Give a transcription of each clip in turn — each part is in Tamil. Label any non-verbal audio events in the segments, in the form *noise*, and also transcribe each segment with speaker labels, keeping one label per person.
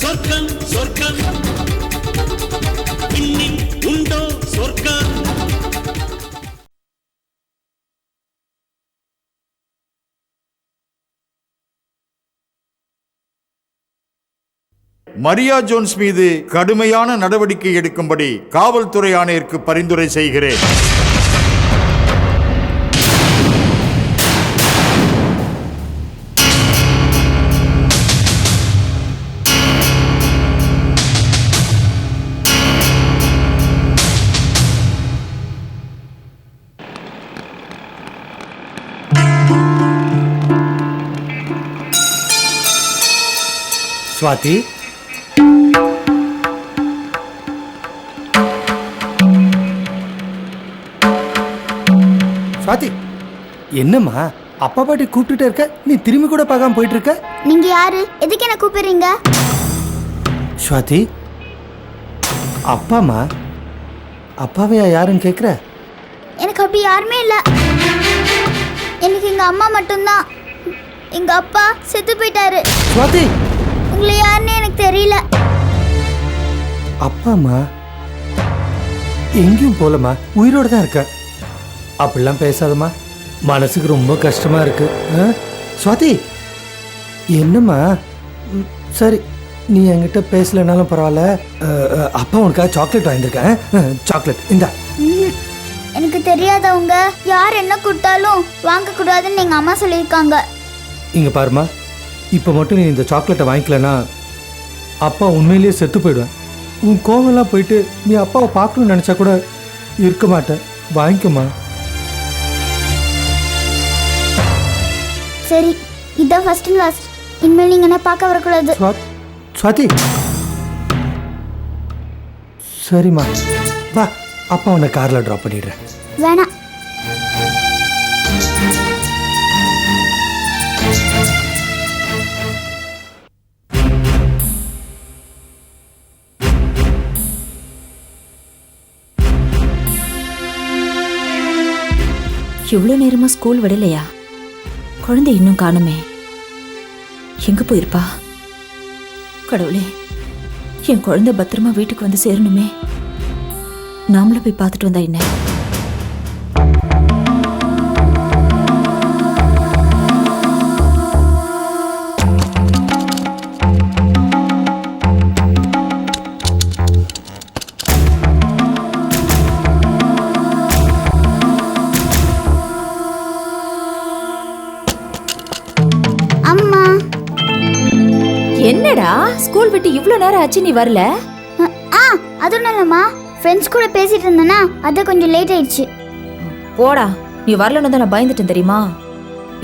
Speaker 1: சொர்க்கம் சொர்க்கம் இன்னில் உண்டோ சொர்க்கம்?
Speaker 2: மரியா ஜோன்ஸ் மீது கடுமையான நடவடிக்கை எடுக்கும்படி காவல்துறை ஆணையருக்கு பரிந்துரை செய்கிறேன்.
Speaker 3: சுவாதி. சுவாதி என்னம்மா? அப்பா பாட்டி கூப்பிட்டுட்டே இருக்க? நீ திரும்பி கூட பார்க்காம போயிட்டு இருக்க
Speaker 4: நீங்க யாரு? எதுக்கு என்ன கூப்பிடுறீங்க?
Speaker 3: சுவாதி அப்பாம்மா? அப்பாவையா யாருன்னு கேட்குற
Speaker 4: எனக்கு அப்படி யாருமே இல்ல. எனக்கு எங்க அம்மா மட்டும்தான். எங்க அப்பா செத்து போயிட்டாரு.
Speaker 3: சுவாதி
Speaker 4: உங்களை யாருன்னு எனக்கு தெரியல.
Speaker 3: அப்பாம்மா எங்கேயும் போலம்மா. உயிரோட தான் இருக்க. அப்படிலாம் பேசாதம்மா. மனசுக்கு ரொம்ப கஷ்டமா இருக்கு. ஆ? சுவாதி என்னம்மா? ம், சரி நீ என்கிட்ட பேசலைனாலும் பரவாயில்ல. அ, அ, அப்பா உனக்காக சாக்லேட் வாங்கியிருக்கேன். சாக்லேட் இந்தா.
Speaker 4: எனக்கு தெரியாதவங்க யார் என்ன கொடுத்தாலும் வாங்க கூடாதுன்னு எங்க அம்மா சொல்லியிருக்காங்க.
Speaker 3: இங்க பாருமா இப்போ மட்டும் நீ இந்த சாக்லேட்டை வாங்கிக்கலனா அப்பா உண்மையிலேயே செத்து போயிடுவேன். உன் கோவம்லாம் போயிட்டு நீ அப்பாவை பார்க்கணும்னு நினச்சா கூட இருக்க மாட்டேன். வாங்கிக்கம்மா.
Speaker 4: சரி இதான் ஃபர்ஸ்ட் லாஸ்ட் இனிமேல் நீங்க என்ன பார்க்க வரக்கூடாது.
Speaker 3: ஸ்வாதி சரிம்மா. வா அப்பா உன்னை காரில் ட்ராப் பண்ணிடுறேன்.
Speaker 4: வேணாம்.
Speaker 5: இவ்வளோ நேரமா ஸ்கூல் விடலையா? குழந்தை இன்னும் காணுமே. எங்க போயிருப்பா? கடவுளே என் குழந்தை பத்திரமா வீட்டுக்கு வந்து சேரணுமே. நாமளும் போய் பார்த்துட்டு வந்தா என்ன? ஸ்கூல் விட்டு இவ்வளோ நேரம் ஆச்சு நீ வரல?
Speaker 4: ஆ அது இல்லைம்மா. ஃப்ரெண்ட்ஸ் கூட பேசிட்டு இருந்தேன்னா அது கொஞ்சம் லேட் ஆயிடுச்சு.
Speaker 5: போடா நீ வரலன்னு தான் நான் பயந்துட்டேன் தெரியுமா?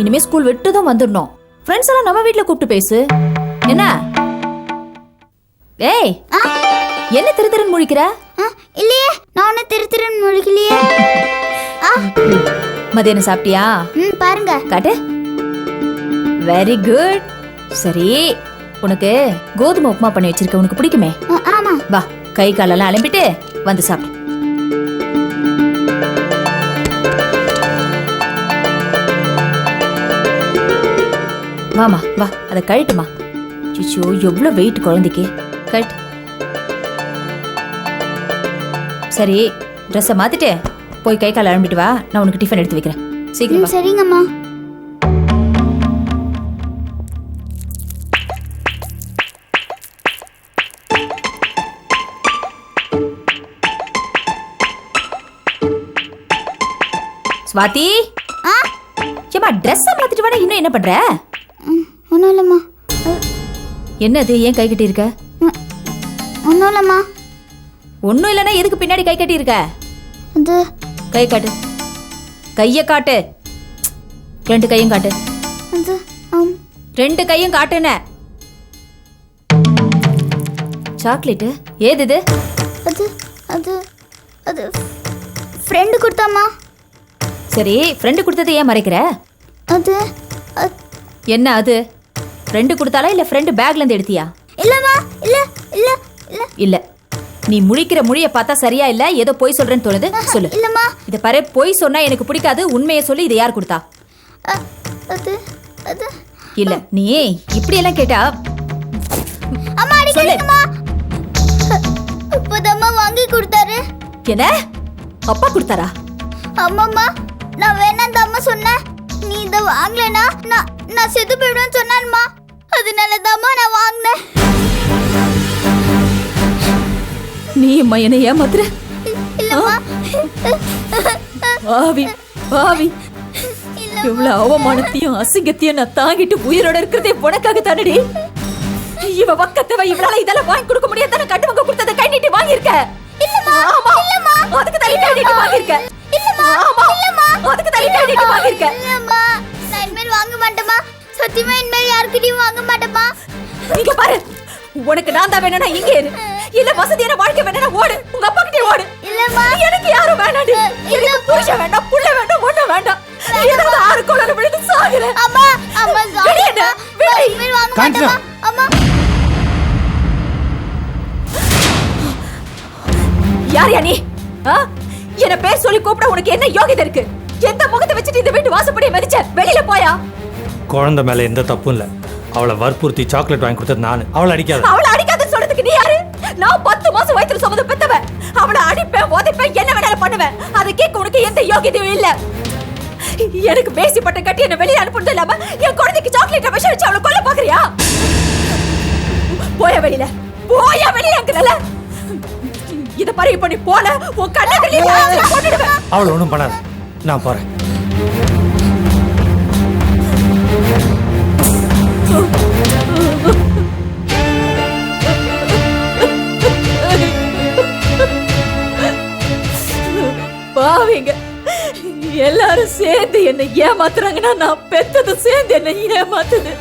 Speaker 5: இனிமே ஸ்கூல் விட்டு தான் வந்துடணும். ஃப்ரெண்ட்ஸ் எல்லாம் நம்ம வீட்ல கூப்பிட்டு பேசு. என்ன? ஏய் என்ன திரு திருன்னு முழிக்கிற?
Speaker 4: இல்லையே நான் ஒன்றும் திரு திருன்னு முழிக்கலையே.
Speaker 5: மதியானம் சாப்பிட்டியா?
Speaker 4: ம் பாருங்க.
Speaker 5: காட்டு. வெரி குட் சரி. உனக்கு கோதுமை உப்புமா பண்ணி வச்சிருக்க உனக்கு பிடிக்குமே?
Speaker 4: ஆமா.
Speaker 5: வா கை காலெல்லாம் அலம்பிட்டு வந்து சாப்பிடு. வாமா வா அதை கழட்டுமா சிச்சோ எவ்வளோ வெயிட் குழந்தைக்கு? கழட்டு. சரி ட்ரெஸ்ஸை மாத்திட்டு போய் கை கால் அலம்பிட்டு வா. நான் உனக்கு டிஃபன் எடுத்து வைக்கிறேன். சீக்கிரம்
Speaker 4: சரிங்கம்மா.
Speaker 5: ஸ்வாதி ஏமா ட்ரெஸ்ஸை மாத்திட்டு வாடா இன்னும் என்ன பண்ற?
Speaker 4: ஒன்றும் இல்லைம்மா.
Speaker 5: என்னது ஏன் கை கட்டி இருக்க?
Speaker 4: ஒன்றும் இல்லைம்மா.
Speaker 5: ஒன்றும் இல்லைன்னா எதுக்கு பின்னாடி கை கட்டி இருக்க?
Speaker 4: அது
Speaker 5: கை காட்டு. கையை காட்டு. ரெண்டு கையும் காட்டு.
Speaker 4: அது
Speaker 5: ரெண்டு கையும் காட்டுன. சாக்லேட்டு? ஏது இது?
Speaker 4: அது அது அது ஃப்ரெண்டு கொடுத்தாம்மா.
Speaker 5: சரி ஃப்ரெண்டு கொடுத்ததை ஏன் மறைக்கிற?
Speaker 4: அது
Speaker 5: என்ன அது? ஃப்ரெண்டு கொடுத்தாலா இல்லை ஃப்ரெண்டு பேக்ல இருந்து எடுத்தியா?
Speaker 4: இல்லைம்மா இல்லை இல்லை இல்லை.
Speaker 5: இல்ல. நீ முழிக்கிற முழிய பார்த்தா சரியா இல்ல? ஏதோ பொய் சொல்றேன்னு தோணுது. சொல்லு.
Speaker 4: இல்லம்மா.
Speaker 5: இத பாரு பொய் சொன்னா எனக்கு பிடிக்காது. உண்மையை சொல்லி இதை யார் கொடுத்தா?
Speaker 4: அது அது.
Speaker 5: இல்ல நீ இப்படி எல்லாம் கேட்டா?
Speaker 4: அம்மா அடிக்காதீங்கம்மா இப்போதம்மா வாங்கி கொடுத்தாரு.
Speaker 5: என்ன? அப்பா கொடுத்தாரா?
Speaker 4: அம்மாம்மா நான் வேணாம் அம்மா சொன்னேன். நீ இதை வாங்கலைனா நான் நான் செத்து போயிடுவேன்னு சொன்னான்மா. அதனால தாம்மா நான் வாங்கினேன்.
Speaker 5: நீ அம்மா என்ன ஏமாத்துற?
Speaker 4: இல்லம்மா.
Speaker 5: பாவி பாவி. இவ்வளவு அவமானத்தையும் அசிங்கத்தையும் நான் தாங்கிட்டு உயிரோட இருக்கிறதே உனக்காக தானடி இவ பக்கத்தவ இவளால இதெல்லாம் வாங்கி கொடுக்க முடியாது தானே கட்டு வாங்க கொடுத்தத கை நீட்டி வாங்கியிருக்க. அதுக்கு தள்ளி வாங்கியிருக்க. ஆமா.
Speaker 4: இல்லம்மா.
Speaker 5: அதுக்கு தள்ளி கை நீட்டி வாங்கியிருக்க.
Speaker 4: இல்லம்மா. நான் இனிமேல் வாங்க மாட்டேம்மா. சத்தியமா இனிமேல் யாருக்கிட்டையும் வாங்க மாட்டேம்மா.
Speaker 5: இங்க பாரு. உனக்கு நான் தான் வேணும்னா இங்க இரு. இல்ல வசதியான வாழ்க்கை வேணும்னா ஓடு. உங்க அப்பா கிட்டே ஓடு.
Speaker 4: இல்லம்மா.
Speaker 5: எனக்கு யாரும் வேணாடி எனக்கு புருஷன் வேண்டாம் புள்ள வேண்டாம் ஒண்ணு வேண்டாம். ஏதாவது ஆறு கோளாறு விழுந்து சாகுறேன்
Speaker 4: அம்மா அம்மா? சாப்பிடுமா
Speaker 5: வெளியே.
Speaker 4: இனிமேல் வாங்க. மாட்டேம்மா. அம்மா.
Speaker 5: யார் யா நீ? ஆ? என்ன பேர் சொல்லி கூப்பிட உனக்கு என்ன யோகிதை இருக்கு? எந்த முகத்தை வச்சுட்டு இந்த வீட்டு வாசப்படியை மதிச்ச? வெளியில போயா?
Speaker 3: குழந்தை மேலே எந்த தப்பும் இல்லை. அவளை வற்புறுத்தி சாக்லேட் வாங்கி கொடுத்தது நான். அவளை அடிக்காத.
Speaker 5: அவளை அடிக்காதன்னு சொல்றதுக்கு நீ யாரு? நான் பத்து மாசம் வயித்துல சுமந்து பெத்தவன் அவளை அடிப்பேன் உதைப்பேன் என்ன வேணாலும் பண்ணுவேன். அதை கேட்க உனக்கு எந்த யோகியதையும் இல்ல. எனக்கு பேசி பட்டம் கட்டி என்ன வெளியே அனுப்புறது இல்லாம என் குழந்தைக்கு சாக்லேட் பறிவு பண்ணி போல. உன் கண்ணை போட்டுடுவேன்.
Speaker 3: அவளை ஒன்றும் பண்ணாத. நான் போகிறேன்
Speaker 5: பாவிங்க. எல்லாரும் சேர்ந்து என்ன ஏமாத்துறாங்கன்னா நான் பெத்தது சேர்ந்து என்ன ஏமாத்துது.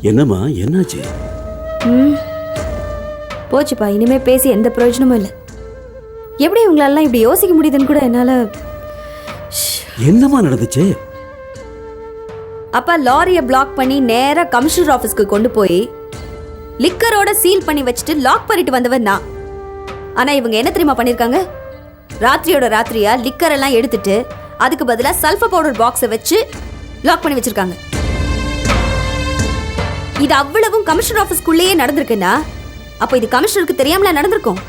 Speaker 1: என்னம்மா என்னாச்சு?
Speaker 6: ம். போச்சுப்பா இனிமே பேசி எந்த பிரயோஜனமும் இல்லை. எப்படி உங்களாலாம் இப்படி யோசிக்க முடியுதுன்னு கூட என்னால்
Speaker 1: என்னம்மா நடந்துச்சு?
Speaker 6: அப்பா லாரியை பிளாக் பண்ணி நேராக கமிஷனர் ஆஃபீஸ்க்கு கொண்டு போய் லிக்கரோட சீல் பண்ணி வச்சுட்டு லாக் பண்ணிட்டு வந்தவன் நான். ஆனால் இவங்க என்ன தெரியுமா பண்ணியிருக்காங்க ராத்திரியோட ராத்திரியா லிக்கர் எல்லாம் எடுத்துட்டு அதுக்கு பதிலாக சல்ஃபர் பவுடர் பாக்ஸை வச்சு லாக் பண்ணி வச்சிருக்காங்க. இது அவ்வளவும் கமிஷனர் ஆஃபீஸ்க்குள்ளேயே நடந்திருக்குன்னா அப்போ இது கமிஷனருக்கு தெரியாமல நடந்திருக்கும்?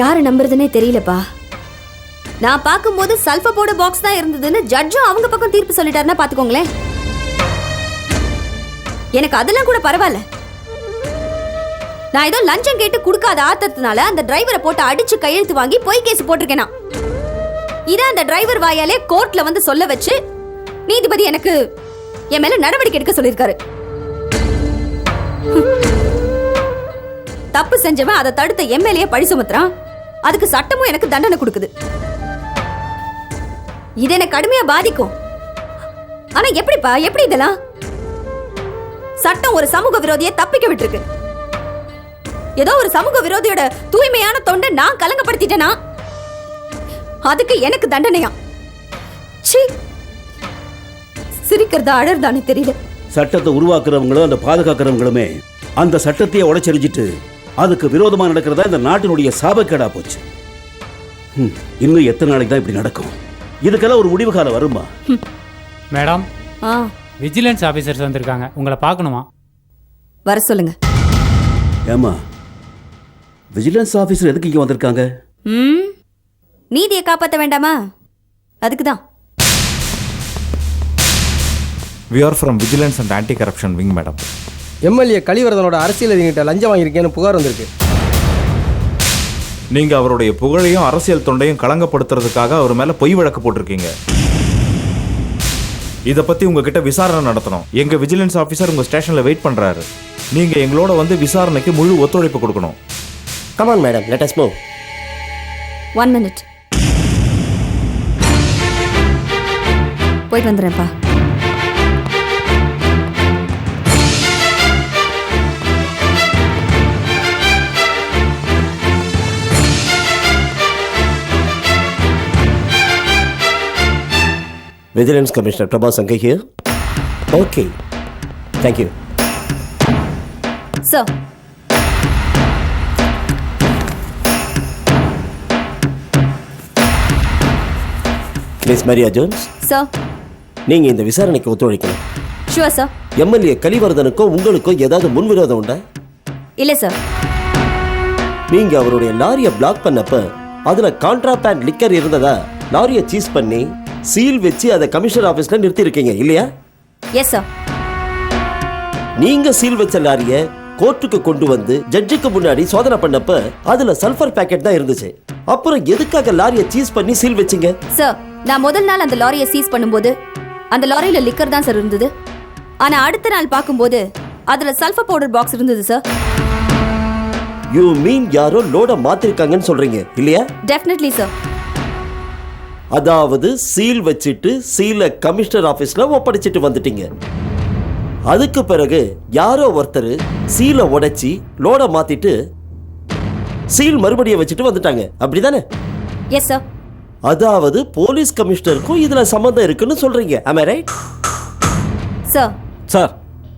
Speaker 6: யாரை நம்புறதுன்னே தெரியலப்பா. நான் பார்க்கும்போது சல்ஃபர் போட பாக்ஸ் தான் இருந்ததுன்னு ஜட்ஜும் அவங்க பக்கம் தீர்ப்பு சொல்லிட்டாருன்னா பாத்துக்கோங்களேன் எனக்கு அதெல்லாம் கூட பரவாயில்ல. நான் ஏதோ லஞ்சம் கேட்டு கொடுக்காத ஆத்தத்தினால அந்த டிரைவரை போட்டு அடிச்சு கையெழுத்து வாங்கி பொய் கேஸ் போட்டிருக்கேனா? இதை அந்த டிரைவர் வாயாலே கோர்ட்ல வந்து சொல்ல வச்சு நீதிபதி எனக்கு என் மேல நடவடிக்கை எடுக்க சொல்லியிருக்காரு. தப்பு செஞ்சவன் அதை தடுத்த எம்எல்ஏ பழி சுமத்துறான். அதுக்கு சட்டமும் எனக்கு தண்டனை கொடுக்குது. இது என்ன கடுமையா பாதிக்கும். ஆனா எப்படிப்பா எப்படி இதெல்லாம்? சட்டம் ஒரு சமூக விரோதியை தப்பிக்க விட்டுருக்கு. ஏதோ ஒரு சமூக விரோதியோட தூய்மையான தொண்டை நான் கலங்கப்படுத்திட்டேனா? அதுக்கு எனக்கு தண்டனையா? ச்சீ! சிரிக்கிறதா அழறதானே தெரியல.
Speaker 1: சட்டத்தை உருவாக்குறவங்களும் அந்த பாதுகாக்கிறவங்களுமே அந்த சட்டத்தையே உடைச்செறிஞ்சிட்டு அதுக்கு விரோதமா நடக்கிறதா இந்த நாட்டினுடைய சாபக்கேடா போச்சு. ஹம், இன்னும் எத்தனை நாளைக்கு தான் இப்படி நடக்கும்? இதுக்கெல்லாம் ஒரு முடிவு காலம் வருமா?
Speaker 7: மேடம்
Speaker 6: ஆ.
Speaker 7: விஜிலன்ஸ் ஆஃபீஸர்ஸ் வந்திருக்காங்க. உங்களை பார்க்கணுமா?
Speaker 6: வர சொல்லுங்க.
Speaker 1: ஏமா விஜிலன்ஸ் ஆபீசர் எதுக்கு இங்க வந்திருக்காங்க?
Speaker 6: ம் நீதியை காப்பாற்ற வேண்டாமா? அதுக்கு தான்
Speaker 8: we are from vigilance and anti corruption wing madam
Speaker 6: MLA கலிவரதனோட அரசியல்வாதிகிட்ட லஞ்சம் வாங்கியிருக்கேன்னு புகார் வந்திருக்கு.
Speaker 8: நீங்க அவருடைய புகழையும் அரசியல் தொண்டையும் களங்கப்படுத்துறதுக்காக அவர் மேல பொய் வழக்கு போட்டிருக்கீங்க. இதை பத்தி உங்ககிட்ட விசாரணை நடத்தணும். எங்க விஜிலன்ஸ் ஆஃபீஸர் உங்க ஸ்டேஷன்ல வெயிட் பண்றாரு. நீங்க எங்களோட வந்து விசாரணைக்கு முழு ஒத்துழைப்பு கொடுக்கணும்.
Speaker 6: Come on madam let us move
Speaker 9: one minute போயிட்டு வந்துடுறேன்ப்பா.
Speaker 6: விஜிலன்ஸ் கமிஷனர் பிரபா சங்கை here okay thank you
Speaker 9: sir
Speaker 6: Miss Maria Jones
Speaker 9: sir
Speaker 6: நீங்க இந்த விசாரணைக்கு ஒத்துழைக்கணும்.
Speaker 9: ஷுவர் சார்
Speaker 6: எம்எல்ஏ கலிவர்தனுக்கோ உங்களுக்கோ ஏதாவது முன்விரோதம் உண்டா?
Speaker 9: இல்லை சார்
Speaker 6: நீங்க அவருடைய லாரியை பிளாக் பண்ணப்ப அதுல கான்ட்ராபேண்ட் லிக்கர் இருந்ததா? லாரியை சீஸ் பண்ணி சீல் வச்சு அதை கமிஷனர் ஆபீஸ்ல நிறுத்தி இருக்கீங்க இல்லையா?
Speaker 9: எஸ் சார்
Speaker 6: நீங்க சீல் வச்ச லாரியை கோர்ட்டுக்கு கொண்டு வந்து ஜட்ஜுக்கு முன்னாடி சோதனை பண்ணப்ப அதுல சல்ஃபர் பாக்கெட் தான் இருந்துச்சு. அப்புறம் எதுக்காக லாரியை சீஸ் பண்ணி சீல் வச்சீங்க?
Speaker 9: சார் நான் முதல் நாள் அந்த லாரியை சீஸ் பண்ணும்போது அந்த லாரியில லிக்கர் தான் சார் இருந்தது. ஆனா அடுத்த நாள் பார்க்கும்போது அதுல சல்ஃபர் பவுடர் பாக்ஸ் இருந்தது சார்
Speaker 6: யூ மீன் யாரோ லோட மாத்திருக்காங்கன்னு சொல்றீங்க இல்லையா?
Speaker 9: டெஃபினெட்லி சார்
Speaker 6: அதாவது சீல் வச்சிட்டு சீலை கமிஷனர் ஆபீஸ்ல ஒப்படைச்சிட்டு வந்துட்டீங்க. அதுக்கு பிறகு யாரோ ஒருத்தர் சீலை உடைச்சி லோட மாத்திட்டு சீல் மறுபடியும் வச்சுட்டு வந்துட்டாங்க. அப்படிதானே?
Speaker 9: எஸ் சார்
Speaker 6: அதாவது போலீஸ் கமிஷனருக்கும் இதுல சம்மந்தம் இருக்குன்னு சொல்றீங்க. Am I right
Speaker 9: sir
Speaker 10: sir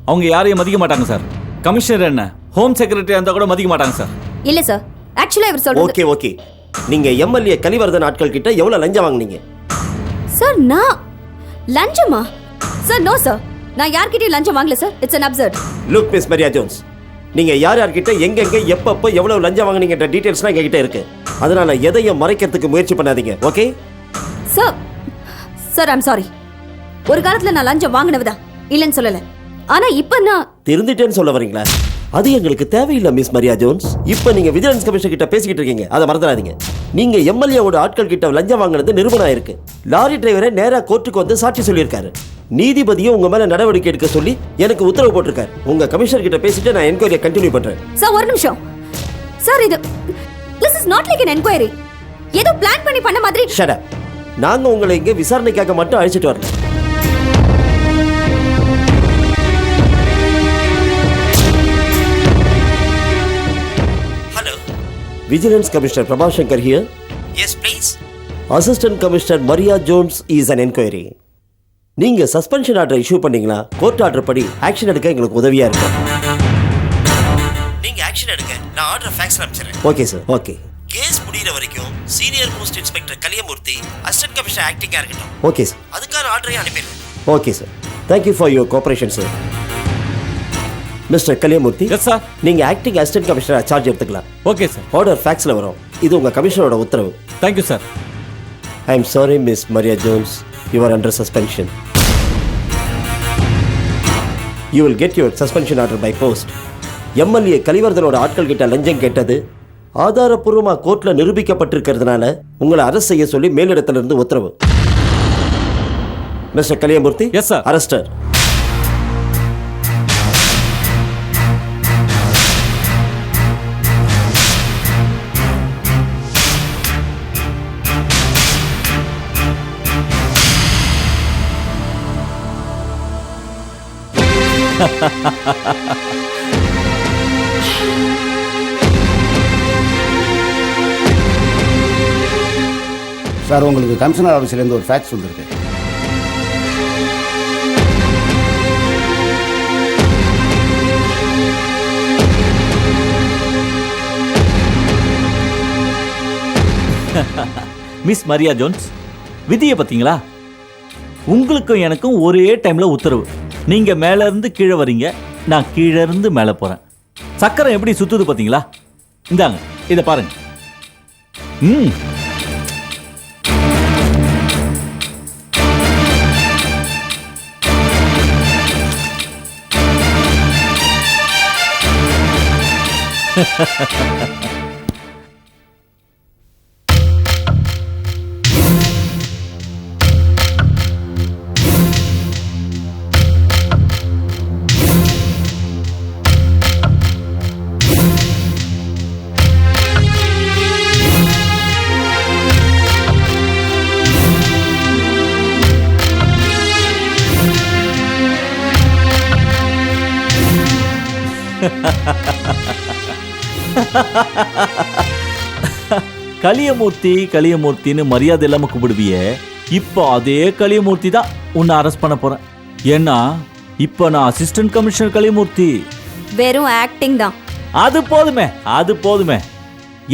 Speaker 10: அவங்க யாரையும் மதிக்க மாட்டாங்க சார் கமிஷனர் என்ன? ஹோம் செக்ரட்டரி இருந்தா கூட மதிக்க மாட்டாங்க சார்
Speaker 9: இல்ல சார் ஆக்சுவலா இவர் சொல்றது
Speaker 6: ஓகே ஓகே நீங்க எம்எல்ஏ கலிவர்தன் ஆட்கள் கிட்ட எவ்வளவு லஞ்சம் வாங்குனீங்க?
Speaker 9: சார் நான் லஞ்சமா? சார் நோ சார் நான் யார்கிட்டயும் லஞ்சம் வாங்கல sir it's an absurd.
Speaker 6: Look miss Maria Jones நீங்க யார் யார்கிட்ட எங்கெங்க எப்பப்போ எவ்வளவு லஞ்சம் வாங்குனீங்கன்ற டீடைல்ஸ்லாம் எங்ககிட்ட இருக்கு. அதனால எதையும் மறைக்கிறதுக்கு முயற்சி பண்ணாதீங்க okay
Speaker 9: sir sir I'm sorry ஒரு காலத்துல நான் லஞ்சம் வாங்கினவதான் இல்லைன்னு சொல்லல. ஆனா இப்ப நான்
Speaker 6: திருந்திட்டேன்னு சொல்ல வரீங்களா? அது எங்களுக்கு தேவையில்லை மிஸ் மரியா ஜோன்ஸ். இப்போ நீங்க விஜிலன்ஸ் கமிஷன் கிட்ட பேசிக்கிட்டு இருக்கீங்க. அதை மறந்துடாதீங்க. நீங்க எம்எல்ஏவோட ஆட்கள் கிட்ட லஞ்சம் வாங்கினது நிரூபணம் ஆயிருக்கு. லாரி டிரைவரை நேரா கோர்ட்டுக்கு வந்து சாட்சி சொல்லியிருக்காரு. நீதிபதியும் உங்க மேல நடவடிக்கை எடுக்க சொல்லி எனக்கு உத்தரவு போட்டிருக்காரு. உங்க கமிஷனர் கிட்ட பேசிட்டு நான் என்கொயரியை கண்டினியூ பண்றேன்.
Speaker 9: சார் ஒரு நிமிஷம். சார் இது this is not like an enquiry ஏதோ பிளான் பண்ணி பண்ண மாதிரி
Speaker 6: ஷட நாங்க உங்களை இங்க விசாரணைக்காக மட்டும் அழைச்சிட்டு வரல. Vigilance commissioner Prabhashankar here yes please assistant commissioner Maria Jones is an enquiry நீங்க சஸ்பென்ஷன் ஆர்டர் இஷ்யூ பண்ணீங்களா கோர்ட் ஆர்டர் படி ஆக்ஷன் எடுக்க எங்களுக்கு உதவியா இருக்கும். நீங்க ஆக்ஷன் எடுங்க. நான் ஆர்டர் ஃபேக்ஸ் அனுப்பிச்சிடுறேன். ஓகே சார் ஓகே கேஸ் முடியிற வரைக்கும் senior most inspector Kaliyamoorthy assistant commissioner ஆக்டிங்கா இருக்கட்டும். ஓகே சார் அதுக்கான ஆர்டரையும் அனுப்பிடுறேன். Okay sir thank you for your cooperation sir mister Kaliyamoorthy
Speaker 10: yes sir
Speaker 6: நீங்க ஆக்டிங் அசிஸ்டன்ட் கமிஷனர் சார்ஜ் எடுத்துக்கலாம்.
Speaker 10: ஓகே சார்
Speaker 6: ஆர்டர் ஃபேக்ஸ்ல வரும். இது உங்க கமிஷனரோட உத்தரவு.
Speaker 10: Thank you sir
Speaker 6: I am sorry miss Maria Jones you are under suspension you will get your suspension order by post MLA கலிவர்தனோட ஆட்கள் கிட்ட லஞ்சம் கேட்டது ஆதாரப்பூர்வமா கோர்ட்ல நிரூபிக்கப்பட்டிருக்கிறதுனால உங்களை அரெஸ்ட் செய்ய சொல்லி மேலிடத்துல இருந்து உத்தரவு. Mister Kaliyamoorthy
Speaker 10: Yes, sir.
Speaker 6: Arrester *laughs*
Speaker 11: sir உங்களுக்கு கமிஷனர் ஆஃபீஸ்லேருந்து ஒரு ஃபேக்ஸ் வந்திருக்கு.
Speaker 10: மிஸ் மரியா ஜோன்ஸ் விதியை பார்த்தீங்களா உங்களுக்கும் எனக்கும் ஒரே டைமில் உத்தரவு. நீங்கள் மேலேருந்து கீழே வரீங்க நான் கீழே இருந்து மேலே போகிறேன் சக்கரம் எப்படி சுற்றுது பார்த்தீங்களா? இந்தாங்க இதை பாருங்க. ம். ha ha ha ha Kaliyamoorthy கலியமூர்த்தின்னு மரியாதை இல்லாம கூப்பிடுவியே. இப்போ அதே கலியமூர்த்தி தான் உன்னை அரெஸ்ட் பண்ண போறேன். ஏன்னா இப்போ நான் அசிஸ்டன்ட் கமிஷனர் கலியமூர்த்தி.
Speaker 6: வெறும் ஆக்டிங் தான்.
Speaker 10: அது போதுமே அது போதுமே.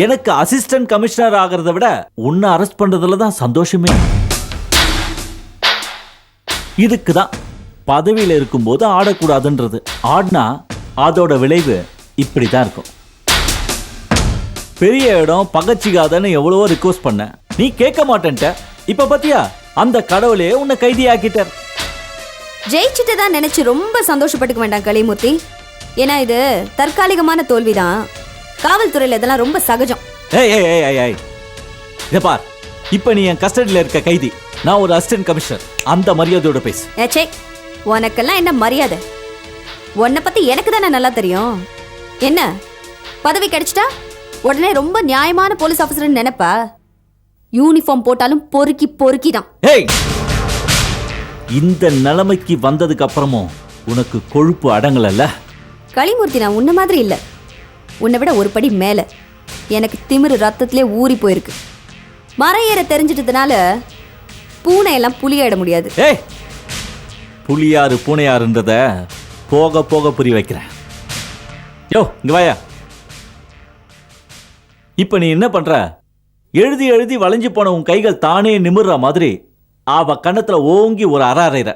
Speaker 10: எனக்கு அசிஸ்டன்ட் கமிஷனர் ஆகிறத விட உன்னை அரெஸ்ட் பண்றதுல தான் சந்தோஷமே. இதுக்கு தான் பதவியில் இருக்கும்போது ஆடக்கூடாதுன்றது. ஆடினா அதோட விளைவு இப்படி தான் இருக்கும். பெரிய இடம் பகச்சிக்காதன்னு எவ்வளவோ ரிக்வஸ்ட் பண்ண. நீ கேட்க மாட்டேன்ட்ட. இப்ப பாத்தியா? அந்த கடவுளே உன்னை கைதியாக்கிட்டார்.
Speaker 6: ஜெயிச்சுட்டு தான் நினைச்சு ரொம்ப சந்தோஷப்பட்டுக்க வேண்டாம் கலிமூர்த்தி. ஏன்னா இது தற்காலிகமான தோல்விதான். காவல்துறையில் இதெல்லாம் ரொம்ப சகஜம்.
Speaker 10: ஏய் ஏய் ஏய் ஏய் ஏய். இதை பார். இப்போ நீ என் கஸ்டடியில் இருக்க கைதி. நான் ஒரு அசிஸ்டன்ட் கமிஷனர் அந்த மரியாதையோட பேசு.
Speaker 6: ஏச்சே உனக்கெல்லாம் என்ன மரியாதை? உன்னை பத்தி எனக்கு தானே நல்லா தெரியும். என்ன? பதவி கிடைச்சிட்டா? உடனே ரொம்ப நியாயமான போலீஸ் ஆஃபீஸர்னு நினைப்பா? யூனிஃபார்ம் போட்டாலும் பொறுக்கி பொறுக்கி தான்
Speaker 10: ஏய் இந்த நிலைமைக்கு வந்ததுக்கு அப்புறமும் உனக்கு கொழுப்பு அடங்கலல்ல?
Speaker 6: களிமூர்த்தி நான் உன்ன மாதிரி இல்லை. உன்னை விட ஒரு படி மேலே. எனக்கு திமிரு ரத்தத்திலே ஊறி போயிருக்கு. மரம் ஏற தெரிஞ்சிட்டதுனால பூனை எல்லாம் புலியாயிட முடியாது.
Speaker 10: ஏய் புலியாறு பூனையாறுன்றத போக போக புரிய வைக்கிறேன். யோ இங்க வாயா. இப்ப நீ என்ன பண்ற? எழுதி எழுதி வளைஞ்சு போன உன் கைகள் தானே நிமிர்ற மாதிரி. அவ கண்ணத்துல ஓங்கி ஒரு அற அறையிற